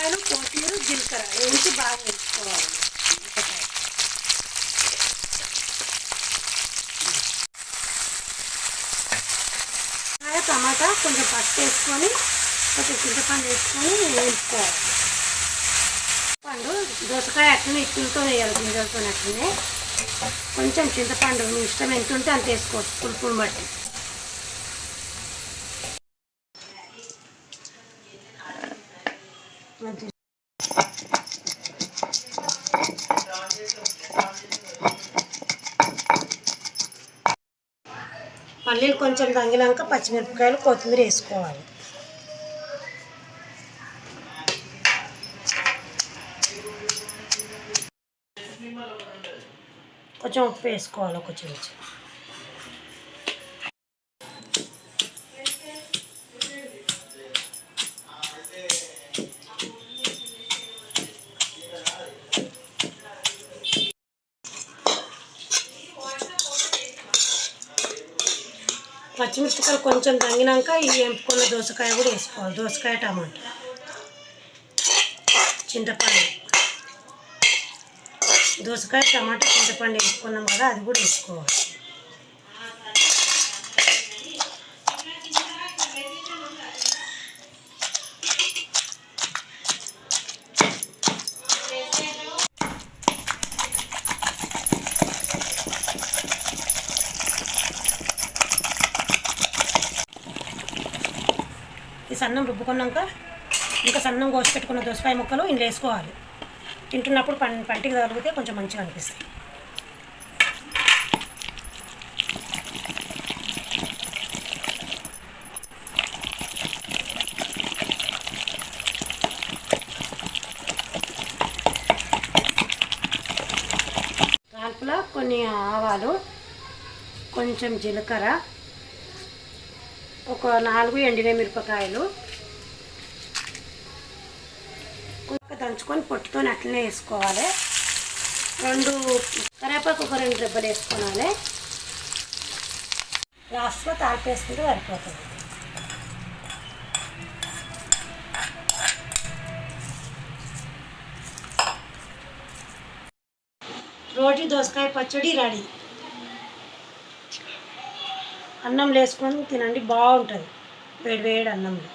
పోటీలు జీలకర్ర. వేసి బాగా వేసుకోవాలి. మిరపకాయ. టమాటా కొంచెం పసుపు వేసుకొని కొంచెం చింతపండు వేసుకొని వేసుకోవాలి పండు దోసకాయ అట్లనే ఇత్తులతో వేయాలి గింజలతో అట్లనే. కొంచెం చింతపండు మీ ఇష్టం ఎంత ఉంటే అంత వేసుకోవచ్చు పులుపుని బట్టి. పల్లీలు కొంచెం దంగినాక పచ్చిమిరపకాయలు కొత్తిమీర వేసుకోవాలి. కొంచెం ఉప్పు వేసుకోవాలి ఒక చెంచా. పచ్చిమిరపకాయలు కొంచెం తగ్గినాక ఈ ఎంపుకున్న దోసకాయ కూడా వేసుకోవాలి. దోసకాయ టమాటా. చింతపండు. దోసకాయ టమాటా చింతపండు వేసుకున్నాం కదా అది కూడా వేసుకోవాలి. ఈ సన్నం రుబ్బుకున్నాక ఇంకా సన్నం కోసి పెట్టుకున్న దోసకాయ ముక్కలు ఇందులో వేసుకోవాలి. తింటున్నప్పుడు పం పంటికి తగిలితే కొంచెం మంచిగా అనిపిస్తాయి. కొన్ని ఆవాలు కొంచెం జీలకర్ర ఒక నాలుగు ఎండిన మిరపకాయలు. దంచుకొని పొట్టుతో అట్లనే వేసుకోవాలి. రెండు కరేపాకు ఒక రెండు రెబ్బలు వేసుకోవాలి లాస్ట్లో తాలిపి వేసుకుంటే సరిపోతుంది. రోటి దోసకాయ పచ్చడి రెడీ. అన్నం వేసుకొని తినండి బాగుంటుంది. వేడి వేడి అన్నంలో.